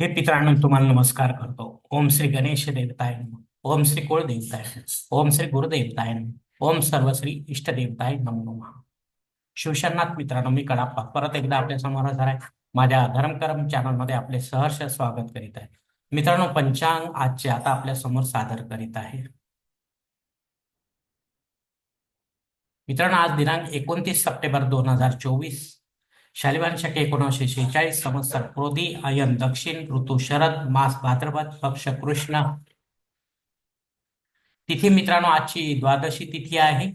हे मित्रांनो तुम्हाला नमस्कार करतो. ओम श्री गणेश देवताय ओम श्री कुळ देवताय ओम श्री गुरुदेवताय ओम सर्व श्री इष्ट देवताय नमो नमः. शिवशरनाथ मित्रांनो मी कडाप्पा परत एकदा आपल्यासमोर हजर आहे. माझ्या धर्मकर्म चॅनलमध्ये आपले सहर्ष स्वागत करीत आहे. मित्रांनो पंचांग आजचे आता आपल्यासमोर सादर करीत आहे. मित्रांनो आज दिनांक एकोणतीस सप्टेंबर दोन हजार चोवीस. शालिवान शके एकोणीसशे शेहेचाळीस संवत्सर क्रोधी अयन दक्षिण ऋतू शरद मास भाद्रपद पक्ष कृष्ण. तिथी मित्रांनो आजची द्वादशी तिथी आहे.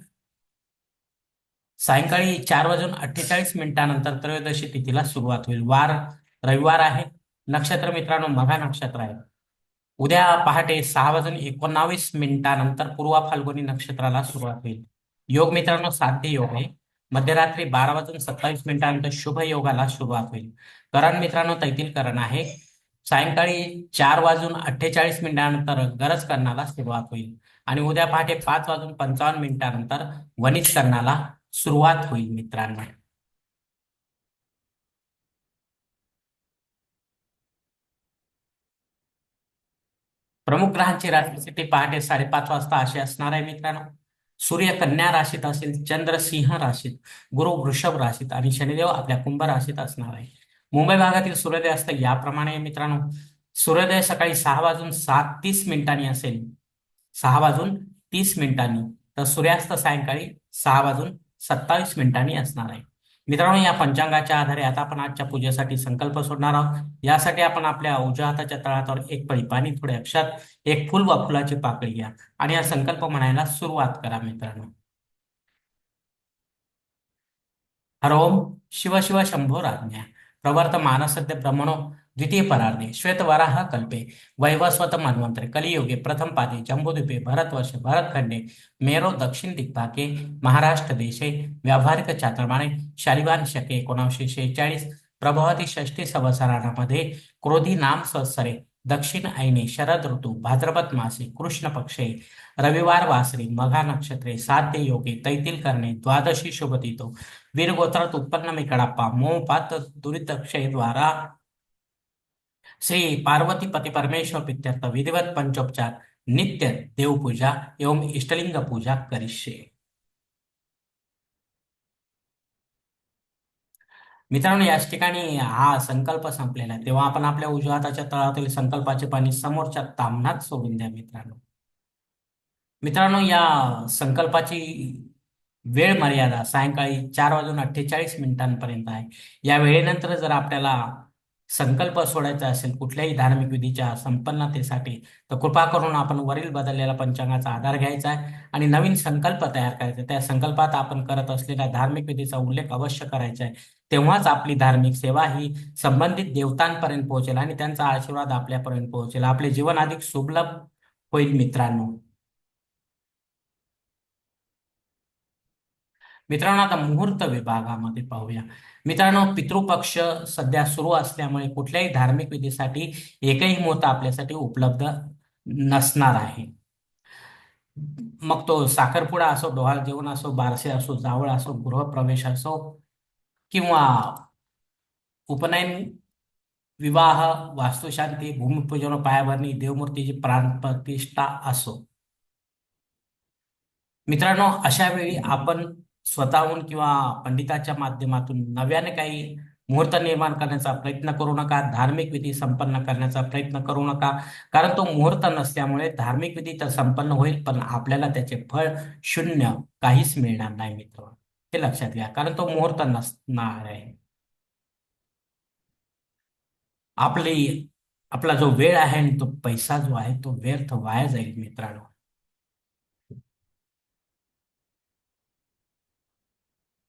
सायंकाळी चार वाजून अठ्ठेचाळीस मिनिटानंतर त्रयोदशी तिथीला सुरुवात होईल. वार रविवार आहे. नक्षत्र मित्रांनो मघा नक्षत्र आहे. उद्या पहाटे सहा वाजून एकोणावीस मिनिटानंतर पूर्वा फाल्गुनी नक्षत्राला सुरुवात होईल. योग मित्रांनो साध्य योग आहे. मध्यरात्री बारा वाजून सत्तावीस मिनिटानंतर शुभ योगाला सुरुवात होईल. करण मित्रांनो तैतील करण आहे. सायंकाळी चार वाजून अठ्ठेचाळीस मिनिटानंतर गरज करण्याला सुरुवात होईल. आणि उद्या पहाटे पाच वाजून पंचावन्न मिनिटानंतर वनित करण्याला सुरुवात होईल मित्रांनो. प्रमुख ग्रहांची राशीस्थिती पहाटे साडेपाच वाजता अशी असणार आहे मित्रांनो. सूर्य कन्या राशीत असेल चंद्र सिंह राशीत गुरु वृषभ राशीत आणि शनिदेव आपल्या कुंभ राशीत असणार आहे. मुंबई भागातील सूर्योदय असतं याप्रमाणे मित्रांनो सूर्योदय सकाळी सहा वाजून सात तीस मिनिटांनी असेल. सहा वाजून तीस मिनिटांनी तर सूर्यास्त सायंकाळी सहा वाजून सत्तावीस मिनिटांनी असणार आहे. मित्रांनो या पंचांगाच्या आधारे आता आपण आजच्या पूजेसाठी संकल्प सोडणार आहोत. यासाठी आपण आपल्या उजव्या हाताच्या तळातावर एक पळी पाणी थोडे अक्षात एक फुल व फुलाची पाकळी घ्या आणि हा संकल्प म्हणायला सुरुवात करा मित्रांनो. हर ओम शिव शिव शंभो राज्ञा. प्रवर्त मानसद्य ब्रह्मणो. द्वितीय परार्णे श्वेतवराह कल्पे वैवस्वत मन्वंतरे कलियुगे प्रथम पादे जम्बुद्वीपे भरतवर्षे भरतखंडे मेरो दक्षिण दिग्भागे महाराष्ट्र देशे व्यावहारिक चातुर्माने शालिवान शके एकोणाशे शेहेचाळीस प्रभावती षष्टी संवत्सरामध्ये क्रोधी नाम संवत्सरे दक्षिण ऐने शरद ऋतू भाद्रपद मासे कृष्ण पक्षे रविवार वासरी मघा नक्षत्रे साध्य योगे तैतील करणे द्वादशी शुभतितो वीरगोत्रात उत्पन्न मी कडाप्पा मोपात दुरितक्षे द्वारा श्री पार्वती पती परमेश्वर पित्यर्थ विधिवत पंचोपचार नित्य देवपूजा एवं इष्टलिंग पूजा करिष्ये मित्रांनो याच ठिकाणी हा संकल्प संपलेला आहे तेव्हा आपण आपल्या उजव्या हाताच्या तळातील संकल्पाचे पाणी समोरच्या तामणात सोडून द्या मित्रांनो मित्रांनो या संकल्पाची वेळ मर्यादा सायंकाळी चार वाजून अठ्ठेचाळीस मिनिटांपर्यंत आहे या वेळेनंतर जर आपल्याला संकल्प सोडायचा असेल कुठल्याही धार्मिक विधीच्या संपन्नतेसाठी तर कृपा करून आपण वरील बदललेला पंचांगाचा आधार घ्यायचा आहे आणि नवीन संकल्प तयार करायचा त्या संकल्पात आपण करत असलेल्या धार्मिक विधीचा उल्लेख अवश्य करायचा आहे. तेव्हाच आपली धार्मिक सेवा ही संबंधित देवतांपर्यंत पोहोचेल आणि त्यांचा आशीर्वाद आपल्यापर्यंत पोहोचेल. आपले जीवन अधिक सुलभ होईल मित्रांनो. मित्रांनो आता मुहूर्त विभागामध्ये पाहूया. मित्रांनो पितृपक्ष सध्या सुरू असल्यामुळे कुठल्याही धार्मिक विधीसाठी एकही मुहूर्त आपल्यासाठी उपलब्ध नसणार आहे. मग तो साखरपुडा असो डोहाळ जेवण असो बारसे असो जावळ असो गृहप्रवेश असो किंवा उपनयन विवाह वास्तुशांती भूमिपूजन पायाभरणी देवमूर्तीची प्राणप्रतिष्ठा असो. मित्रांनो अशा वेळी आपण स्वतःहून किंवा पंडिताच्या माध्यमातून नव्याने काही मुहूर्त निर्माण करण्याचा प्रयत्न करू नका धार्मिक विधी संपन्न करण्याचा प्रयत्न करू नका. कारण तो मुहूर्त नसल्यामुळे धार्मिक विधी तर संपन्न होईल पण आपल्याला त्याचे फळ शून्य काहीच मिळणार नाही मित्र हे लक्षात घ्या कारण तो मुहूर्त नसणार आहे. आपली आपला जो वेळ आहे आणि तो पैसा जो आहे तो व्यर्थ वाया जाईल मित्रांनो.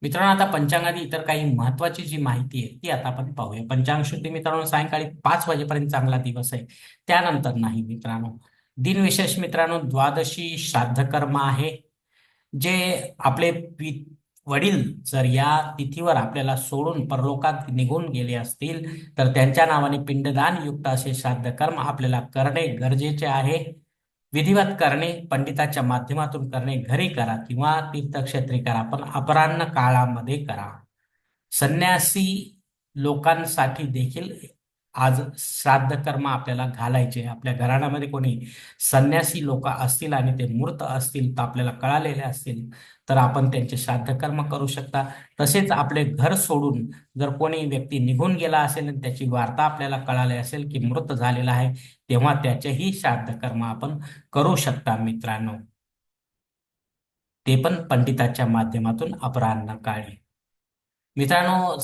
मित्रांनो आता पंचांगाने इतर काही महत्वाची जी माहिती आहे ती आता आपण पाहूया. पंचांग शुद्धी मित्रांनो सायंकाळी पाच वाजेपर्यंत चांगला दिवस आहे. त्यानंतर नाही मित्रांनो दिनविशेष मित्रांनो द्वादशी श्राद्ध कर्म आहे. जे आपले पी वडील जर या तिथीवर आपल्याला सोडून परलोकात निघून गेले असतील तर त्यांच्या नावाने पिंडदान युक्त असे श्राद्ध कर्म आपल्याला करणे गरजेचे आहे. विधिवत करणे पंडिताच्या माध्यमातून करणे घरी करा किंवा तीर्थक्षेत्री करा पण अपराह्न काळामध्ये करा. संन्यासी लोकांसाठी देखील आज श्राद्ध कर्म आपल्याला घालायचे आपल्या घराण्यामध्ये कोणी संन्यासी लोक असतील आणि ते मूर्त असतील तर आपल्याला कळालेले असतील तर आपण त्यांचे श्राद्ध कर्म करू शकता. तसेच आपले घर सोडून जर कोणी व्यक्ती निघून गेला असेल आणि त्याची वार्ता आपल्याला कळाली असेल की मृत झालेला आहे तेव्हा त्याचेही श्राद्ध कर्म आपण करू शकता मित्रांनो. ते पण पंडिताच्या माध्यमातून अपराह्न काळी. मित्रांनो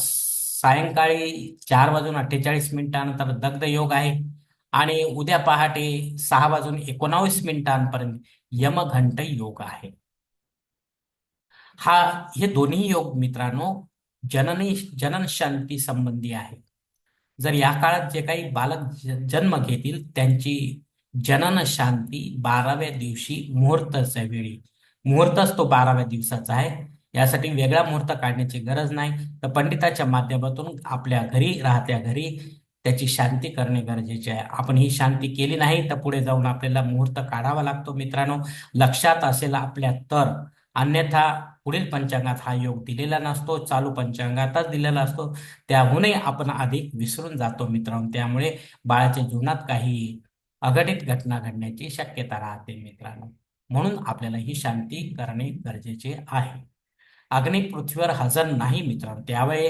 सायंकाळी चार वाजून अठ्ठेचाळीस मिनिटानंतर दग्ध योग आहे. आणि उद्या पहाटे सहा वाजून एकोणावीस मिनिटांपर्यंत यमघंट योग आहे. हा हे दोन्ही योग मित्रांनो जननी जनन शांती संबंधी आहे. जर या काळात जे काही बालक जन्म घेतील त्यांची जनन शांती बाराव्या दिवशी मुहूर्ताच्या वेळी. मुहूर्तच तो बाराव्या दिवसाचा आहे. यासाठी वेगळा मुहूर्त काढण्याची गरज नाही. तर पंडिताच्या माध्यमातून आपल्या घरी राहत्या घरी त्याची शांती करणे गरजेचे आहे. आपण ही शांती केली नाही तर पुढे जाऊन आपल्याला मुहूर्त काढावा लागतो मित्रांनो. लक्षात असेल आपल्या तर. अन्यथा पुढील पंचांगात हा योग दिलेला नसतो चालू पंचांगातच दिलेला असतो. त्याहूनही आपण अधिक विसरून जातो मित्रांनो. त्यामुळे बाळाच्या जीवनात काही अघटित घटना घडण्याची शक्यता राहते मित्रांनो. म्हणून आपल्याला ही शांती करणे गरजेचे आहे. अग्नी पृथ्वीवर हजर नाही मित्रांनो. त्यावेळी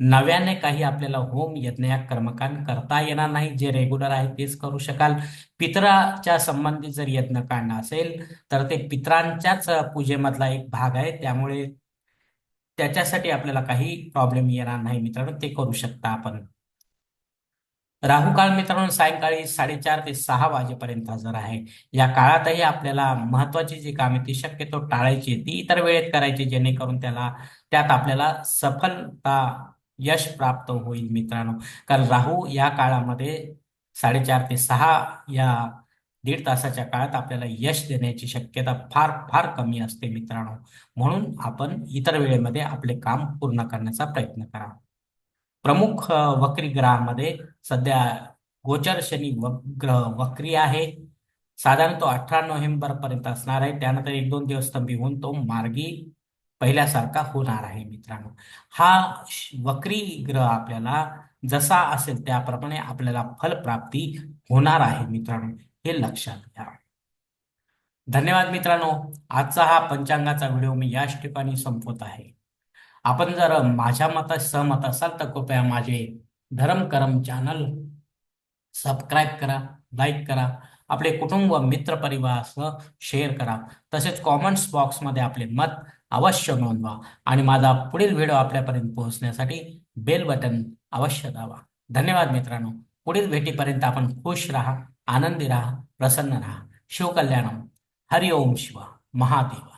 नव्याने काही आपल्याला होम यज्ञ या कर्मकांड करता येणार नाही. जे रेग्युलर आहे तेच करू शकाल. पितराच्या संबंधित जर यज्ञकांड असेल तर ते पितरांच्याच पूजेमधला एक भाग आहे. त्यामुळे त्याच्यासाठी आपल्याला काही प्रॉब्लेम येणार नाही मित्रांनो. ते करू शकता आपण. राहू काळ मित्रांनो सायंकाळी साडेचार ते सहा वाजेपर्यंत हजर आहे. या काळातही आपल्याला महत्वाची जी कामे ती शक्यतो टाळायची ती इतर वेळेत करायची जेणेकरून त्याला त्यात आपल्याला सफलता यश प्राप्त होईल मित्रांनो. कारण राहू या काळामध्ये साडेचार ते सहा या दीड तासाच्या काळात आपल्याला यश देण्याची शक्यता फार फार कमी असते मित्रांनो. म्हणून आपण इतर वेळेमध्ये आपले काम पूर्ण करण्याचा प्रयत्न करा. प्रमुख वक्री ग्रहामध्ये सध्या गोचर शनी ग्रह वक्री आहे. साधारण तो अठरा नोव्हेंबर पर्यंत असणार आहे. त्यानंतर एक दोन दिवस तंबी होऊन तो मार्गी पहिल्यासारखा होणार आहे मित्रांनो. हा वक्री ग्रह आपल्याला जसा असेल त्याप्रमाणे आपल्याला फलप्राप्ती होणार आहे मित्रांनो. हे लक्षात घ्या. धन्यवाद मित्रांनो. आजचा हा पंचांगाचा व्हिडिओ मी याच ठिकाणी संपवत आहे. आपण जर माझ्या मतात सहमत असाल तर कृपया माझे धर्म करम चॅनल सबस्क्राईब करा लाईक करा. आपले कुटुंब मित्र परिवारासह शेअर करा. तसेच कॉमेंट्स बॉक्समध्ये आपले मत अवश्य नोंदवा. आणि माझा पुढील व्हिडिओ आपल्यापर्यंत पोहोचण्यासाठी बेल बटन अवश्य दावा धन्यवाद मित्रांनो. पुढील भेटीपर्यंत आपण खुश राहा आनंदी राहा प्रसन्न राहा. शिवकल्याणम. हरिओम शिवा. महादेव.